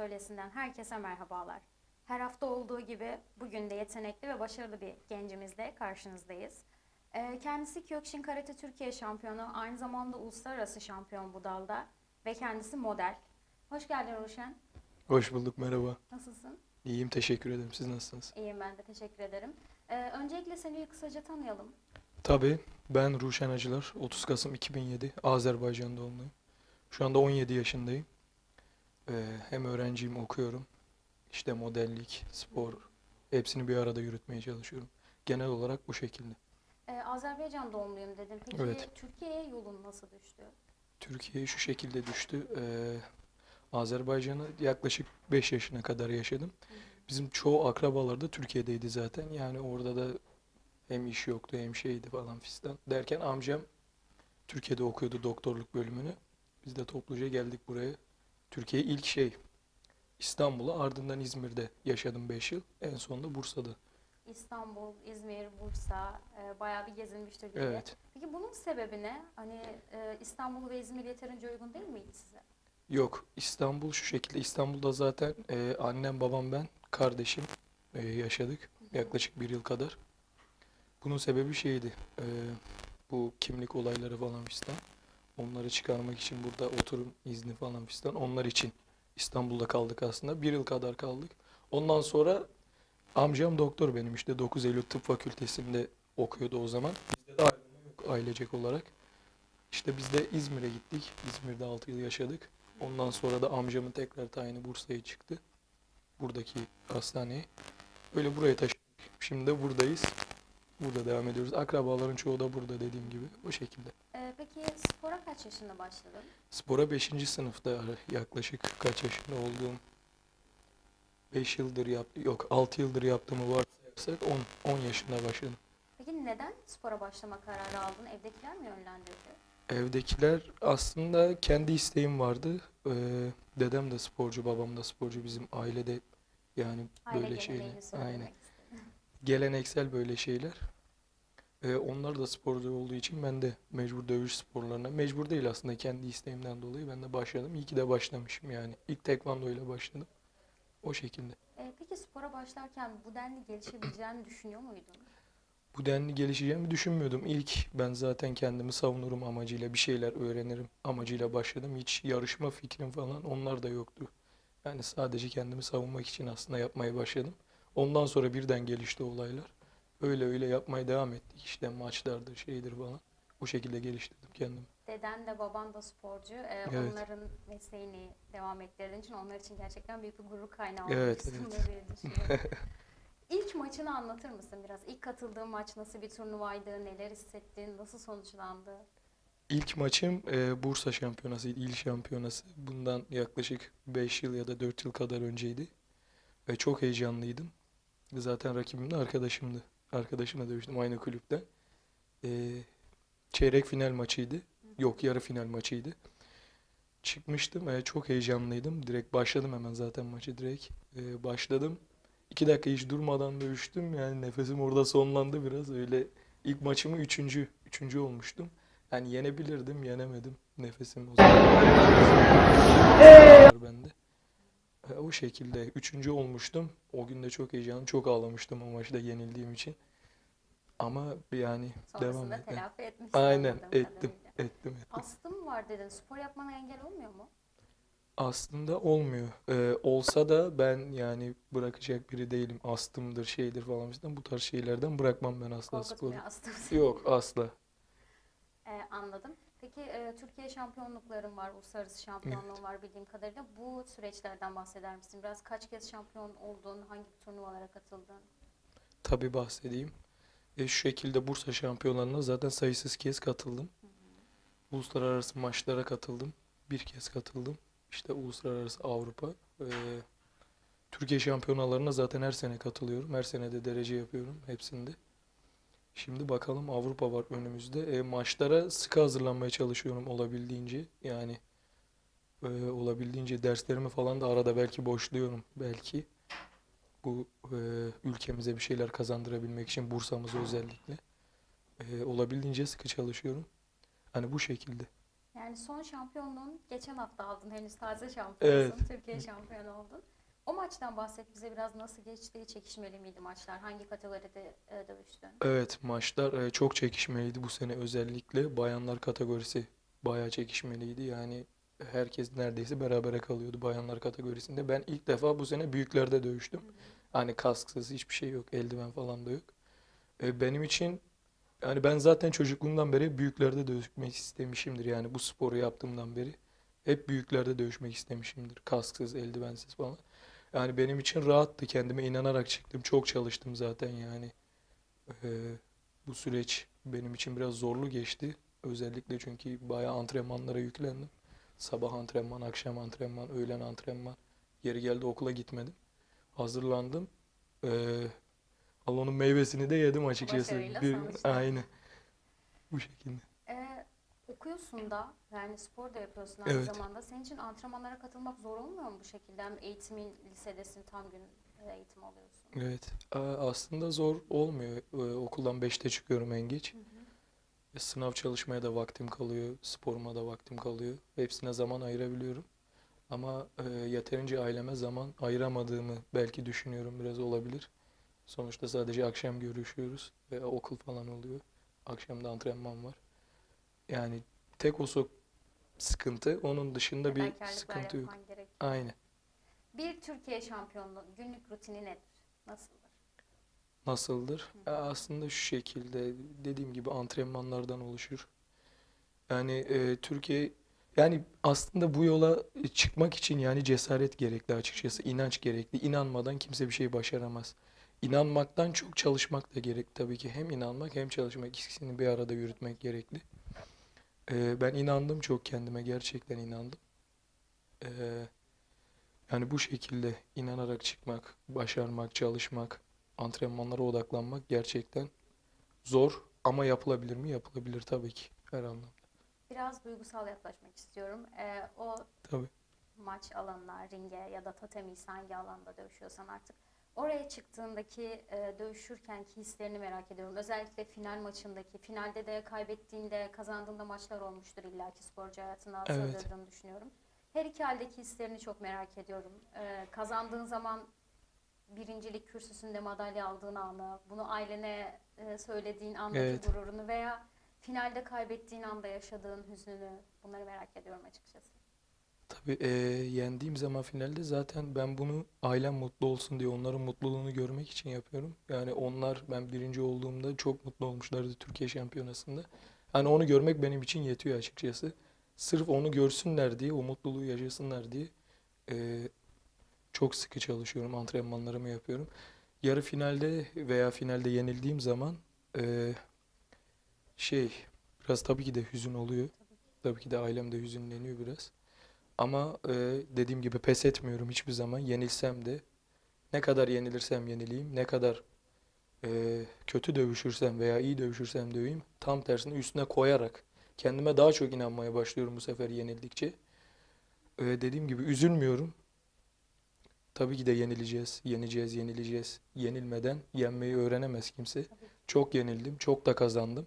Atölyesi'nden herkese merhabalar. Her hafta olduğu gibi bugün de yetenekli ve başarılı bir gencimizle karşınızdayız. Ee, Kendisi Kyokushin Karate Türkiye şampiyonu, aynı zamanda uluslararası şampiyon bu dalda ve kendisi model. Hoş geldin Ruşen. Hoş bulduk, merhaba. Nasılsın? İyiyim, teşekkür ederim. Siz nasılsınız? İyiyim ben de teşekkür ederim. Ee, öncelikle seni kısaca tanıyalım. Tabii, ben Ruşen Acılar, 30 Kasım 2007, Azerbaycan doğumluyum. Şu anda 17 yaşındayım. Ee, hem öğrenciyim, okuyorum. İşte modellik, spor, hepsini bir arada yürütmeye çalışıyorum. Genel olarak bu şekilde. Ee, Azerbaycan doğumluyum dedin. Peki Evet. Türkiye'ye yolun nasıl düştü? Türkiye şu şekilde düştü. Ee, Azerbaycan'ı yaklaşık 5 yaşına kadar yaşadım. Bizim çoğu akrabalar da Türkiye'deydi zaten. Yani orada da hem iş yoktu hem şeydi falan fistan. Derken amcam Türkiye'de okuyordu doktorluk bölümünü. Biz de topluca geldik buraya. Türkiye ilk şey İstanbul'a ardından İzmir'de yaşadım 5 yıl. En sonunda Bursa'da. İstanbul, İzmir, Bursa e, bayağı bir gezinmiştir gibi. Evet. Peki bunun sebebi ne? Hani e, İstanbul ve İzmir yeterince uygun değil miydi size? Yok İstanbul şu şekilde. İstanbul'da zaten e, annem, babam, ben, kardeşim e, yaşadık. Yaklaşık bir yıl kadar. Bunun sebebi şeydi. e, bu kimlik olayları falan fistan. Onları çıkarmak için burada oturum izni falan fistan. Onlar için İstanbul'da kaldık aslında. Bir yıl kadar kaldık. Ondan sonra amcam doktor benim işte 9 Eylül Tıp Fakültesi'nde okuyordu o zaman. Bizde de ayrılma yok ailecek olarak. İşte biz de İzmir'e gittik. İzmir'de 6 yıl yaşadık. Ondan sonra da amcamın tekrar tayini Bursa'ya çıktı. Buradaki hastaneye. Öyle buraya taşındık. Şimdi de buradayız. Burada devam ediyoruz. Akrabaların çoğu da burada dediğim gibi. O şekilde. Kaç yaşında başladın? Spora 5. sınıfta yaklaşık kaç yaşında olduğum 5 yıldır yap yok 6 yıldır yaptığımı varsayarsak 10 10 yaşında başladım. Peki neden spora başlama kararı aldın? Evdekiler mi yönlendirdi? Evdekiler aslında kendi isteğim vardı. Ee, dedem de sporcu, babam da sporcu. Bizim ailede yani Aile böyle şeyler. Aynen. Geleneksel böyle şeyler. Ee, onlar da sporcu olduğu için ben de mecbur dövüş sporlarına, mecbur değil aslında kendi isteğimden dolayı ben de başladım. İyi ki de başlamışım yani. İlk tekvando ile başladım. O şekilde. E, peki spora başlarken bu denli gelişebileceğini düşünüyor muydun? Bu denli gelişeceğimi düşünmüyordum. İlk ben zaten kendimi savunurum amacıyla bir şeyler öğrenirim amacıyla başladım. Hiç yarışma fikrim falan onlar da yoktu. Yani sadece kendimi savunmak için aslında yapmaya başladım. Ondan sonra birden gelişti olaylar. Öyle öyle yapmaya devam ettik. İşte maçlardır, şeydir falan. Bu şekilde geliştirdim kendimi. Deden de baban da sporcu. E, Evet. Onların mesleğini devam ettirdiğin için onlar için gerçekten büyük bir gurur kaynağı Evet, diye düşünüyorum. İlk maçını anlatır mısın biraz? İlk katıldığın maç nasıl bir turnuvaydı? Neler hissettin? Nasıl sonuçlandı? İlk maçım e, Bursa şampiyonasıydı, il şampiyonası. Bundan yaklaşık 5 yıl ya da 4 yıl kadar önceydi. Ve çok heyecanlıydım. Zaten rakibim de arkadaşımdı. Arkadaşımla dövüştüm aynı kulüpte. E, çeyrek final maçıydı. Yok yarı final maçıydı. Çıkmıştım. e, çok heyecanlıydım. Direkt başladım hemen zaten maçı direkt. E, başladım. İki dakika hiç durmadan dövüştüm. Yani nefesim orada sonlandı biraz. Öyle ilk maçımı üçüncü, üçüncü olmuştum. Yani yenebilirdim, yenemedim. Nefesim o zaman. bende. Şekilde üçüncü olmuştum. O gün de çok heyecanlı, çok ağlamıştım o maçta yenildiğim için. Ama yani devam Sonrasında ettim. telafi etmişsin Aynen ettim, ettim, ettim. Astım var dedin. Spor yapmana engel olmuyor mu? Aslında olmuyor. Ee, olsa da ben yani bırakacak biri değilim. Astımdır, şeydir falan filan. Bu tarz şeylerden bırakmam ben asla sporu. Korkutmuyor astım seni. Yok asla. Ee, anladım. Peki e, Türkiye şampiyonlukların var, uluslararası şampiyonluğun var bildiğim kadarıyla. Bu süreçlerden bahseder misin? Biraz kaç kez şampiyon oldun, hangi turnuvalara katıldın? Tabii bahsedeyim. E, şu şekilde Bursa şampiyonlarına zaten sayısız kez katıldım. Uluslararası maçlara katıldım. Bir kez katıldım. İşte uluslararası Avrupa. E, Türkiye şampiyonalarına zaten her sene katılıyorum. Her sene de derece yapıyorum hepsinde. Şimdi bakalım Avrupa var önümüzde. E, maçlara sıkı hazırlanmaya çalışıyorum olabildiğince. Yani e, olabildiğince derslerimi falan da arada belki boşluyorum belki. Bu e, ülkemize bir şeyler kazandırabilmek için Bursa'mıza özellikle. E, olabildiğince sıkı çalışıyorum. Hani bu şekilde. Yani son şampiyonluğun geçen hafta aldın. Henüz taze şampiyonsun. Türkiye şampiyonu oldun. O maçtan bahset bize biraz nasıl geçti? Çekişmeli miydi maçlar? Hangi kategoride e, dövüştün? Evet, maçlar e, çok çekişmeliydi bu sene özellikle. Bayanlar kategorisi bayağı çekişmeliydi. Yani herkes neredeyse berabere kalıyordu bayanlar kategorisinde. Ben ilk defa bu sene büyüklerde dövüştüm. Hani kasksız hiçbir şey yok, eldiven falan da yok. E, benim için yani ben zaten çocukluğumdan beri büyüklerde dövüşmek istemişimdir. Yani bu sporu yaptığımdan beri hep büyüklerde dövüşmek istemişimdir. Kasksız, eldivensiz falan. Yani benim için rahattı. Kendime inanarak çıktım. Çok çalıştım zaten yani. Ee, bu süreç benim için biraz zorlu geçti. Özellikle çünkü bayağı antrenmanlara yüklendim. Sabah antrenman, akşam antrenman, öğlen antrenman. Yeri geldi okula gitmedim. Hazırlandım. Ee, Allah onun meyvesini de yedim açıkçası. Bir, aynı. Bu şekilde. E, okuyorsun da yani spor da yapıyorsun aynı Evet. zamanda. Senin için antrenmanlara katılmak zor olmuyor mu bu şekilde? Hem eğitimin lisedesin tam gün e, eğitim alıyorsun. Evet. Aslında zor olmuyor. Ee, Okuldan 5'te çıkıyorum en geç. E, Sınav çalışmaya da vaktim kalıyor, sporuma da vaktim kalıyor. Hepsine zaman ayırabiliyorum. Ama e, yeterince aileme zaman ayıramadığımı belki düşünüyorum biraz olabilir. Sonuçta sadece akşam görüşüyoruz ve okul falan oluyor. Akşamda antrenman var. Yani tek o so- sıkıntı, onun dışında bir Fedakarlıklar sıkıntı yok. yapman gerekiyor. Aynen. Bir Türkiye şampiyonluğu günlük rutini nedir? Nasıldır? Nasıldır? Ya aslında şu şekilde dediğim gibi antrenmanlardan oluşur. Yani e, Türkiye yani aslında bu yola çıkmak için yani cesaret gerekli açıkçası, inanç gerekli. İnanmadan kimse bir şey başaramaz. İnanmaktan çok çalışmak da gerek tabii ki. Hem inanmak hem çalışmak ikisini bir arada yürütmek gerekli. E, ben inandım çok kendime gerçekten inandım. E, yani bu şekilde inanarak çıkmak, başarmak, çalışmak antrenmanlara odaklanmak gerçekten zor ama yapılabilir mi? Yapılabilir tabii ki her anlamda. Biraz duygusal yaklaşmak istiyorum. E, o Tabii. maç alanına, ringe ya da totemi hangi alanda dövüşüyorsan artık oraya çıktığındaki e, dövüşürkenki hislerini merak ediyorum. Özellikle final maçındaki, finalde de kaybettiğinde, kazandığında maçlar olmuştur illaki sporcu hayatına Evet. sığdırdığını düşünüyorum. Her iki haldeki hislerini çok merak ediyorum. E, kazandığın zaman birincilik kürsüsünde madalya aldığın anı, bunu ailene e, söylediğin andaki Evet. gururunu veya finalde kaybettiğin anda yaşadığın hüznünü bunları merak ediyorum açıkçası. Tabii eee, yendiğim zaman finalde zaten ben bunu ailem mutlu olsun diye onların mutluluğunu görmek için yapıyorum. Yani onlar ben birinci olduğumda çok mutlu olmuşlardı Türkiye Şampiyonası'nda. Hani onu görmek benim için yetiyor açıkçası. Sırf onu görsünler diye, o mutluluğu yaşasınlar diye eee, çok sıkı çalışıyorum, antrenmanlarımı yapıyorum. Yarı finalde veya finalde yenildiğim zaman eee, şey biraz tabii ki de hüzün oluyor. Tabii ki de ailem de hüzünleniyor biraz. Ama e, dediğim gibi pes etmiyorum hiçbir zaman. Yenilsem de ne kadar yenilirsem yenileyim, ne kadar e, kötü dövüşürsem veya iyi dövüşürsem döveyim, tam tersine üstüne koyarak kendime daha çok inanmaya başlıyorum bu sefer yenildikçe. E, dediğim gibi üzülmüyorum. Tabii ki de yenileceğiz, yeneceğiz, yenileceğiz. Yenilmeden yenmeyi öğrenemez kimse. Çok yenildim, çok da kazandım.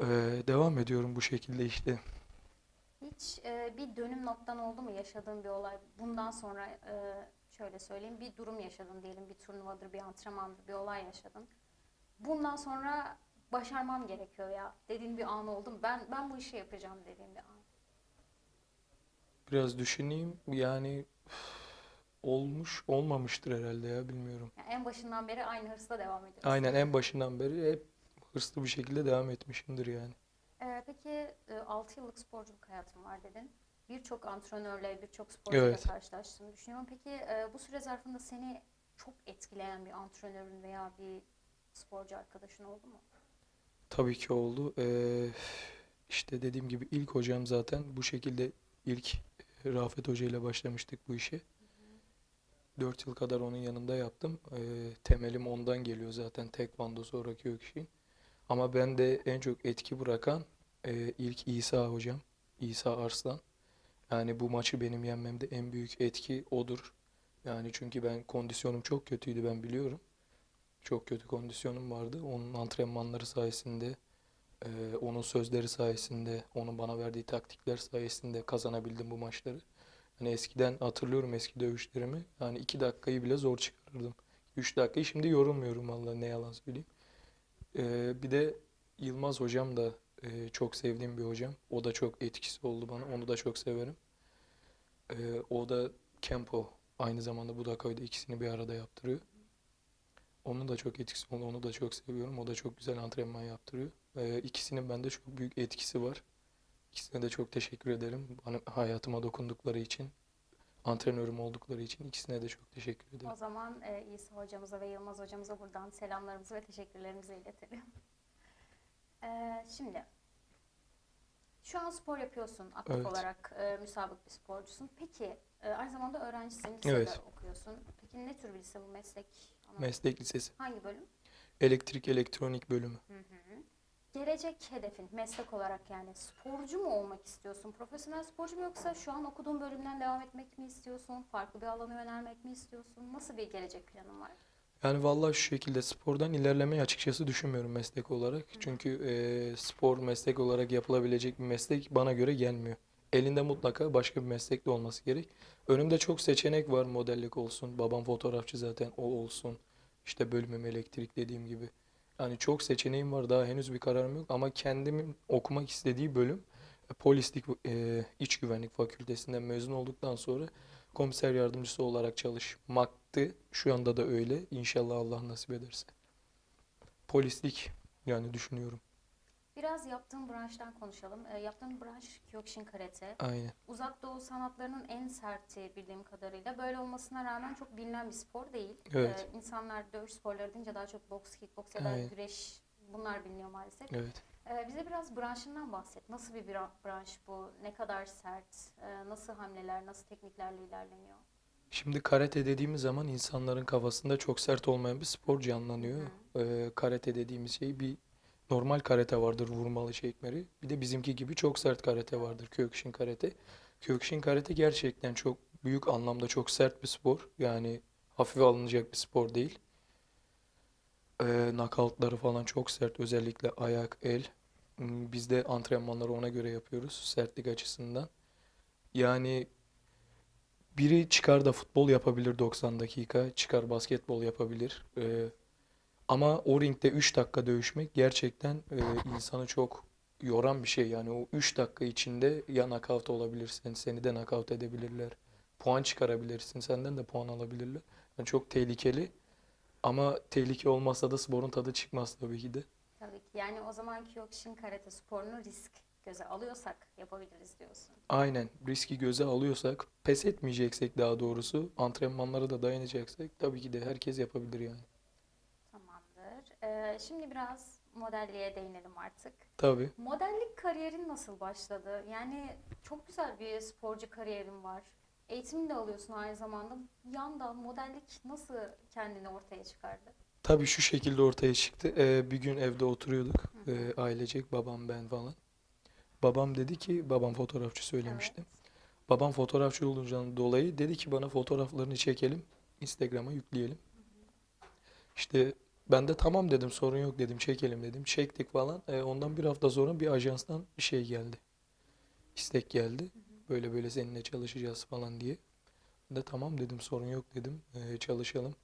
E, devam ediyorum bu şekilde işte. Hiç e, bir dönüm noktan oldu mu yaşadığın bir olay? Bundan sonra e, şöyle söyleyeyim bir durum yaşadın diyelim bir turnuvadır, bir antrenmandır, bir olay yaşadın. Bundan sonra başarmam gerekiyor ya dediğin bir an oldu mu? Ben ben bu işi yapacağım dediğin bir an. Biraz düşüneyim. Yani üf, olmuş, olmamıştır herhalde ya bilmiyorum. Yani en başından beri aynı hırsla devam ediyorsun. Aynen en başından beri hep hırslı bir şekilde devam etmişimdir yani. E, peki e, 6 yıllık sporculuk hayatım var dedin. Birçok antrenörle, birçok sporcuyla Evet. karşılaştığını düşünüyorum. Peki e, bu süre zarfında seni çok etkileyen bir antrenörün veya bir sporcu arkadaşın oldu mu? Tabii ki oldu. Ee, işte dediğim gibi ilk hocam zaten bu şekilde ilk Rafet Hoca ile başlamıştık bu işe. 4 yıl kadar onun yanında yaptım. Ee, temelim ondan geliyor zaten Tekvando sonra Kyokushin. Ama ben de en çok etki bırakan e, ilk İsa hocam. İsa Arslan. Yani bu maçı benim yenmemde en büyük etki odur. Yani çünkü ben kondisyonum çok kötüydü ben biliyorum. Çok kötü kondisyonum vardı. Onun antrenmanları sayesinde Ee, onun sözleri sayesinde, onun bana verdiği taktikler sayesinde kazanabildim bu maçları. Hani eskiden hatırlıyorum eski dövüşlerimi. Yani iki dakikayı bile zor çıkarırdım. Üç dakikayı şimdi yorulmuyorum vallahi ne yalan söyleyeyim. Ee, bir de Yılmaz hocam da e, çok sevdiğim bir hocam. O da çok etkisi oldu bana. Onu da çok severim. Ee, o da Kempo aynı zamanda Budakay'da ikisini bir arada yaptırıyor. Onun da çok etkisi oldu. Onu da çok seviyorum. O da çok güzel antrenman yaptırıyor. Ee, ikisinin bende çok büyük etkisi var. İkisine de çok teşekkür ederim. Bana hayatıma dokundukları için, antrenörüm oldukları için ikisine de çok teşekkür ederim. O zaman e, İsa hocamıza ve Yılmaz hocamıza buradan selamlarımızı ve teşekkürlerimizi iletelim. E, şimdi şu an spor yapıyorsun aktif Evet. olarak e, müsabık bir sporcusun. Peki e, aynı zamanda öğrencisin, lisede Evet. okuyorsun. Peki ne tür bir lise bu meslek? Meslek lisesi. Hangi bölüm? Elektrik elektronik bölümü. Hı hı. Gelecek hedefin meslek olarak yani sporcu mu olmak istiyorsun? Profesyonel sporcu mu yoksa şu an okuduğun bölümden devam etmek mi istiyorsun? Farklı bir alana yönelmek mi istiyorsun? Nasıl bir gelecek planın var? Yani vallahi şu şekilde spordan ilerlemeyi açıkçası düşünmüyorum meslek olarak. Çünkü e, spor meslek olarak yapılabilecek bir meslek bana göre gelmiyor. Elinde mutlaka başka bir meslek de olması gerek. Önümde çok seçenek var. Modellik olsun. Babam fotoğrafçı zaten o olsun. İşte bölümüm elektrik dediğim gibi. Yani çok seçeneğim var. Daha henüz bir kararım yok. Ama kendimin okumak istediği bölüm e, polislik e, iç güvenlik fakültesinden mezun olduktan sonra komiser yardımcısı olarak çalışmaktı. Şu anda da öyle. İnşallah Allah nasip ederse. Polislik yani düşünüyorum. Biraz yaptığın branştan konuşalım. E, yaptığın branş Kyokushin Karate. Aynen. Uzak Doğu sanatlarının en serti bildiğim kadarıyla. Böyle olmasına rağmen çok bilinen bir spor değil. Evet. E, insanlar dövüş sporları deyince daha çok boks, kickboks ya da Aynen. güreş bunlar biliniyor maalesef. Evet. Ee, bize biraz branşından bahset. Nasıl bir bra- branş bu? Ne kadar sert? Ee, nasıl hamleler, nasıl tekniklerle ilerleniyor? Şimdi karate dediğimiz zaman insanların kafasında çok sert olmayan bir spor canlanıyor. Ee, karate dediğimiz şey bir normal karate vardır vurmalı çekmeli. Bir de bizimki gibi çok sert karate vardır Kyokushin karate. Kyokushin karate gerçekten çok büyük anlamda çok sert bir spor. Yani hafife alınacak bir spor değil. Ee, knockoutları falan çok sert. Özellikle ayak, el. Hmm, Biz de antrenmanları ona göre yapıyoruz sertlik açısından. Yani biri çıkar da futbol yapabilir 90 dakika, çıkar basketbol yapabilir. Ee, ama o ringde 3 dakika dövüşmek gerçekten e, insanı çok yoran bir şey. Yani o 3 dakika içinde ya nakavt olabilirsin, seni de nakavt edebilirler. Puan çıkarabilirsin, senden de puan alabilirler. Yani çok tehlikeli. Ama tehlike olmazsa da sporun tadı çıkmaz tabii ki de. Tabii ki. Yani o zaman Kyokushin Karate sporunu risk göze alıyorsak yapabiliriz diyorsun. Aynen riski göze alıyorsak, pes etmeyeceksek daha doğrusu, antrenmanlara da dayanacaksak tabii ki de herkes yapabilir yani. Ee, şimdi biraz modelliğe değinelim artık. Tabii. Modellik kariyerin nasıl başladı? Yani çok güzel bir sporcu kariyerin var. Eğitimini de alıyorsun aynı zamanda. Yandan modellik nasıl kendini ortaya çıkardı? Tabii şu şekilde ortaya çıktı. Ee, bir gün evde oturuyorduk. Ee, ailecek babam ben falan. Babam dedi ki babam fotoğrafçı söylemişti. Babam fotoğrafçı olunca dolayı dedi ki bana fotoğraflarını çekelim. Instagram'a yükleyelim. İşte ben de tamam dedim sorun yok dedim çekelim dedim. Çektik falan. Ee, ondan bir hafta sonra bir ajanstan bir şey geldi. İstek geldi. Böyle böyle seninle çalışacağız falan diye. Ben de tamam dedim sorun yok dedim. Ee, çalışalım.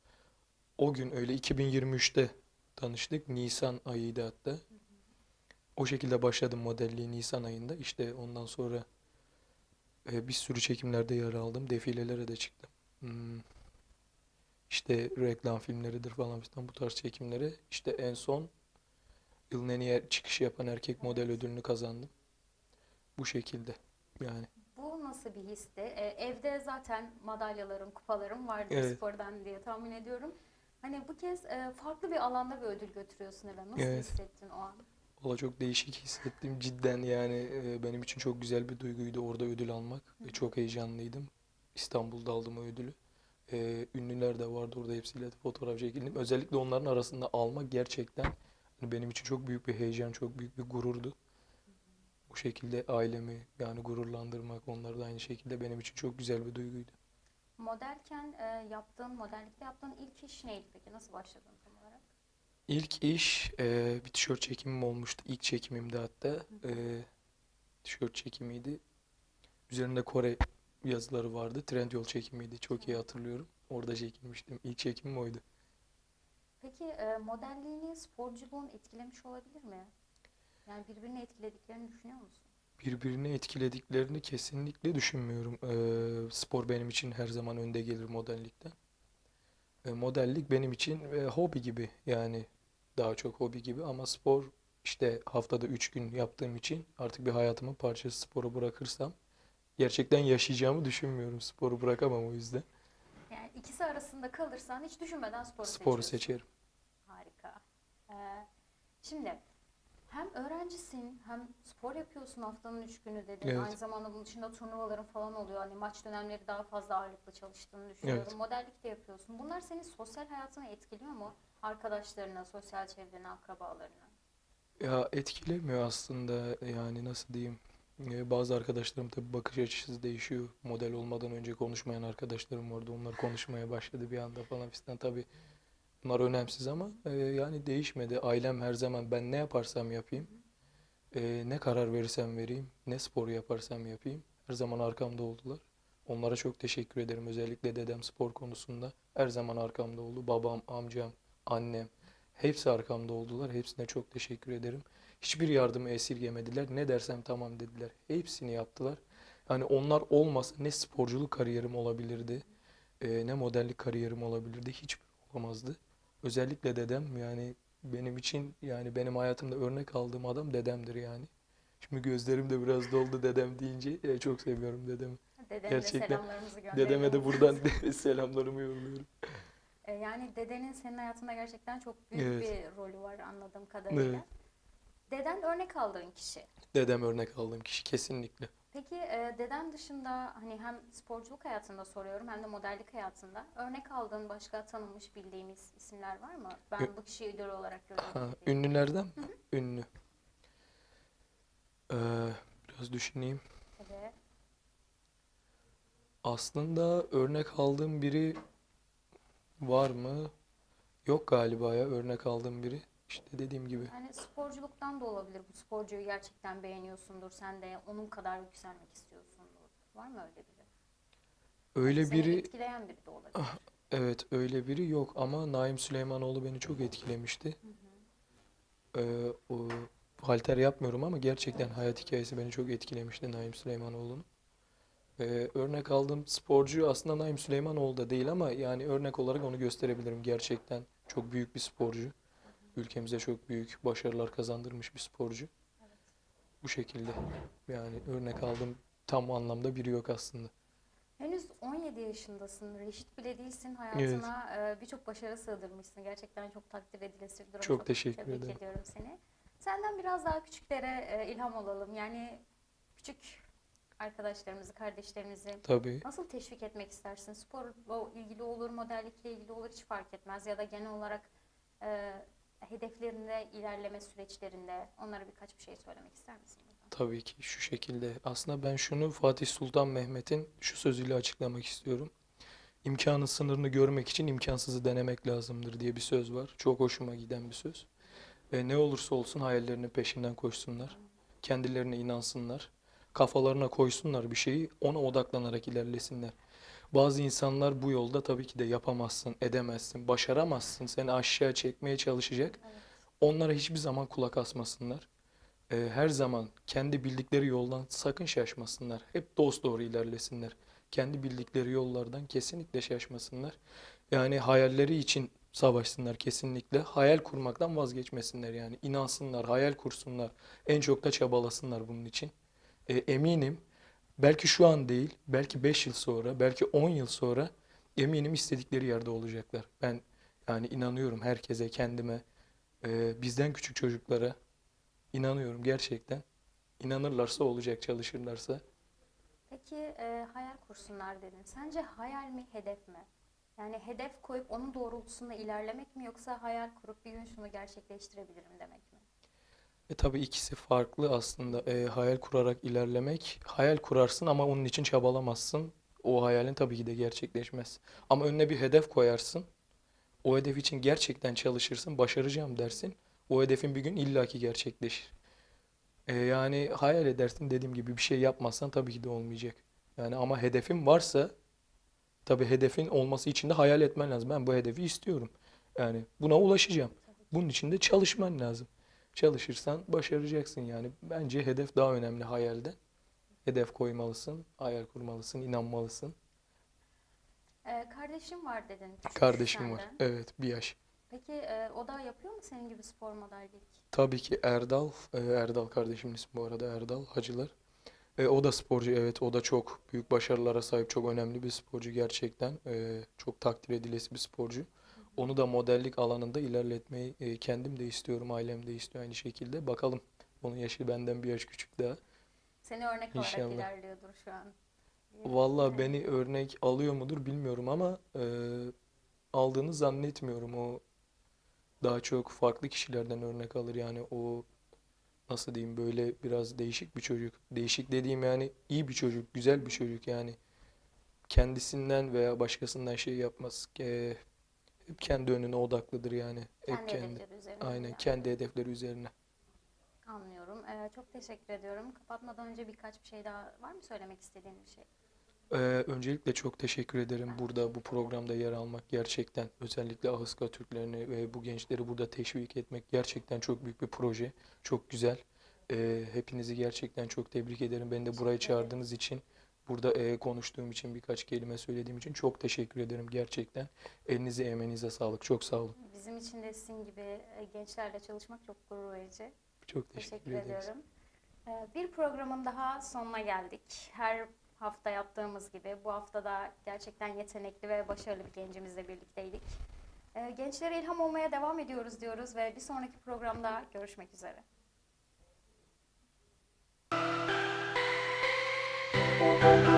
O gün öyle 2023'te tanıştık. Nisan ayıydı hatta. O şekilde başladım modelliği Nisan ayında. İşte ondan sonra e, bir sürü çekimlerde yer aldım. Defilelere de çıktım. Hmm. İşte reklam filmleridir falan filan bu tarz çekimlere. İşte en son yılın en iyi çıkışı yapan erkek model ödülünü kazandım. Bu şekilde yani. Bu nasıl bir histi? Ee, evde zaten madalyalarım, kupalarım vardı Evet. spordan diye tahmin ediyorum. Hani bu kez e, farklı bir alanda bir ödül götürüyorsun eve. Nasıl Evet. hissettin o an? Valla çok değişik hissettim. Cidden yani e, benim için çok güzel bir duyguydu orada ödül almak. Ve çok heyecanlıydım. İstanbul'da aldım o ödülü. E, ünlüler de vardı orada hepsiyle fotoğraf çekildim. Özellikle onların arasında almak gerçekten hani benim için çok büyük bir heyecan, çok büyük bir gururdu. Bu şekilde ailemi yani gururlandırmak, onlar da aynı şekilde benim için çok güzel bir duyguydu. Modelken e, yaptığın, modellikte yaptığın ilk iş neydi peki? Nasıl başladın tam olarak? İlk iş e, bir tişört çekimim olmuştu. İlk çekimimdi hatta. E, tişört çekimiydi. Üzerinde Kore yazıları vardı. Trendyol çekimiydi. Çok iyi hatırlıyorum. Orada çekilmiştim. İlk çekimim oydu. Peki e, modelliğini sporculuğun etkilemiş olabilir mi? Yani birbirini etkilediklerini düşünüyor musun? Birbirini etkilediklerini kesinlikle düşünmüyorum. E, spor benim için her zaman önde gelir modellikten. E, modellik benim için e, hobi gibi yani daha çok hobi gibi ama spor işte haftada 3 gün yaptığım için artık bir hayatımın parçası sporu bırakırsam gerçekten yaşayacağımı düşünmüyorum. Sporu bırakamam o yüzden. Yani ikisi arasında kalırsan hiç düşünmeden sporu Sporu seçiyorsun. seçerim. Harika. Ee, şimdi hem öğrencisin hem spor yapıyorsun haftanın üç günü dedin. Evet. Aynı zamanda bunun dışında turnuvaların falan oluyor. Hani maç dönemleri daha fazla ağırlıklı çalıştığını düşünüyorum. Evet. Modellik de yapıyorsun. Bunlar senin sosyal hayatını etkiliyor mu? Arkadaşlarına, sosyal çevrene, akrabalarına. Ya etkilemiyor aslında yani nasıl diyeyim. E, bazı arkadaşlarım tabii bakış açısı değişiyor. Model olmadan önce konuşmayan arkadaşlarım vardı. Onlar konuşmaya başladı bir anda falan fistan. Tabii bunlar önemsiz ama e, yani değişmedi. Ailem her zaman ben ne yaparsam yapayım, e, ne karar verirsem vereyim, ne sporu yaparsam yapayım her zaman arkamda oldular. Onlara çok teşekkür ederim. Özellikle dedem spor konusunda her zaman arkamda oldu. Babam, amcam, annem hepsi arkamda oldular. Hepsine çok teşekkür ederim. Hiçbir yardımı esirgemediler. Ne dersem tamam dediler. Hepsini yaptılar. Yani onlar olmasa ne sporculuk kariyerim olabilirdi, e, ne modellik kariyerim olabilirdi. Hiçbir olamazdı. Özellikle dedem yani benim için yani benim hayatımda örnek aldığım adam dedemdir yani. Şimdi gözlerim de biraz doldu dedem deyince. E, çok seviyorum dedemi. Dedene Gerçekten de. Dedeme de buradan selamlarımı yolluyorum. Ee, yani dedenin senin hayatında gerçekten çok büyük Evet. bir rolü var anladığım kadarıyla. Evet. Deden örnek aldığın kişi. Dedem örnek aldığım kişi kesinlikle. Peki e, deden dışında hani hem sporculuk hayatında soruyorum hem de modellik hayatında örnek aldığın başka tanınmış bildiğimiz isimler var mı? Ben Ü- bu kişiyi idol olarak görüyorum. Ha, ünlülerden mi? Ünlü. Ee, biraz düşüneyim. Evet. Aslında örnek aldığım biri var mı? Yok galiba ya örnek aldığım biri. İşte dediğim gibi. Yani sporculuktan da olabilir. Bu sporcuyu gerçekten beğeniyorsundur. Sen de onun kadar yükselmek istiyorsundur. Var mı öyle biri? Öyle Seni biri etkileyen biri de olabilir. evet öyle biri yok ama Naim Süleymanoğlu beni çok etkilemişti. Ee, o halter yapmıyorum ama gerçekten hayat hikayesi beni çok etkilemişti Naim Süleymanoğlu'nun. Ee, örnek aldığım sporcu aslında Naim Süleymanoğlu da değil ama yani örnek olarak onu gösterebilirim. Gerçekten çok büyük bir sporcu. Ülkemize çok büyük başarılar kazandırmış bir sporcu. Bu şekilde yani örnek aldığım tam anlamda biri yok aslında. Henüz 17 yaşındasın. Reşit bile değilsin. Hayatına e, birçok başarı sığdırmışsın. Gerçekten çok takdir edilesi bir durum. Çok teşekkür tebrik ederim. ediyorum seni. Senden biraz daha küçüklere e, ilham olalım. Yani küçük arkadaşlarımızı, kardeşlerimizi Tabii. nasıl teşvik etmek istersin? Sporla ilgili olur, modellikle ilgili olur hiç fark etmez. Ya da genel olarak e, hedeflerinde, ilerleme süreçlerinde onlara birkaç bir şey söylemek ister misin? Tabii ki şu şekilde. Aslında ben şunu Fatih Sultan Mehmet'in şu sözüyle açıklamak istiyorum. İmkanın sınırını görmek için imkansızı denemek lazımdır diye bir söz var. Çok hoşuma giden bir söz. Ve ne olursa olsun hayallerinin peşinden koşsunlar. Kendilerine inansınlar. Kafalarına koysunlar bir şeyi, ona odaklanarak ilerlesinler. Bazı insanlar bu yolda tabii ki de yapamazsın, edemezsin, başaramazsın. Seni aşağı çekmeye çalışacak. Evet. Onlara hiçbir zaman kulak asmasınlar. Ee, her zaman kendi bildikleri yoldan sakın şaşmasınlar. Hep dost doğru ilerlesinler. Kendi bildikleri yollardan kesinlikle şaşmasınlar. Yani hayalleri için savaşsınlar kesinlikle. Hayal kurmaktan vazgeçmesinler yani. İnansınlar, hayal kursunlar. En çok da çabalasınlar bunun için. Ee, eminim belki şu an değil, belki 5 yıl sonra, belki 10 yıl sonra eminim istedikleri yerde olacaklar. Ben yani inanıyorum herkese, kendime, e, bizden küçük çocuklara inanıyorum gerçekten. İnanırlarsa olacak, çalışırlarsa. Peki e, hayal kursunlar dedin. Sence hayal mi, hedef mi? Yani hedef koyup onun doğrultusunda ilerlemek mi yoksa hayal kurup bir gün şunu gerçekleştirebilirim demek? E tabii ikisi farklı aslında. E, hayal kurarak ilerlemek, hayal kurarsın ama onun için çabalamazsın. O hayalin tabii ki de gerçekleşmez. Ama önüne bir hedef koyarsın. O hedef için gerçekten çalışırsın, başaracağım dersin. O hedefin bir gün illaki gerçekleşir. E, yani hayal edersin dediğim gibi bir şey yapmazsan tabii ki de olmayacak. Yani ama hedefin varsa tabii hedefin olması için de hayal etmen lazım. Ben bu hedefi istiyorum. Yani buna ulaşacağım. Bunun için de çalışman lazım. Çalışırsan başaracaksın yani. Bence hedef daha önemli hayalden. Hedef koymalısın, hayal kurmalısın, inanmalısın. Ee, kardeşim var dedin. Kardeşim var. senden. Evet, bir yaş. Peki e, o da yapıyor mu senin gibi spor modellik? Tabii ki Erdal, e, Erdal kardeşimin ismi bu arada Erdal Hacılar. E, o da sporcu, evet o da çok büyük başarılara sahip, çok önemli bir sporcu gerçekten. E, çok takdir edilesi bir sporcu. Onu da modellik alanında ilerletmeyi e, kendim de istiyorum, ailem de istiyor aynı şekilde. Bakalım, onun yaşı benden bir yaş küçük daha. Seni örnek olarak İnşallah. ilerliyordur şu an. Evet. beni örnek alıyor mudur bilmiyorum ama e, aldığını zannetmiyorum. O daha çok farklı kişilerden örnek alır yani o nasıl diyeyim böyle biraz değişik bir çocuk. Değişik dediğim yani iyi bir çocuk, güzel bir çocuk yani. Kendisinden veya başkasından şey yapmaz. E, hep kendi önüne odaklıdır yani. Hep Kendi hedefleri üzerine Aynen yani. kendi hedefleri üzerine. Anlıyorum. Ee, çok teşekkür ediyorum. Kapatmadan önce birkaç bir şey daha var mı söylemek istediğin bir şey? Ee, öncelikle çok teşekkür ederim burada bu programda yer almak gerçekten özellikle Ahıska Türklerini ve bu gençleri burada teşvik etmek gerçekten çok büyük bir proje. Çok güzel. Ee, hepinizi gerçekten çok tebrik ederim. Beni de buraya çağırdığınız için, burada e, konuştuğum için birkaç kelime söylediğim için çok teşekkür ederim gerçekten. Elinize emeğinize sağlık. Çok sağ olun. Bizim için de sizin gibi e, gençlerle çalışmak çok gurur verici. Çok teşekkür Teşekkür ederiz. ediyorum. Ee, Bir programın daha sonuna geldik. Her hafta yaptığımız gibi bu hafta da gerçekten yetenekli ve başarılı bir gencimizle birlikteydik. Ee, Gençlere ilham olmaya devam ediyoruz diyoruz ve bir sonraki programda görüşmek üzere. Thank you.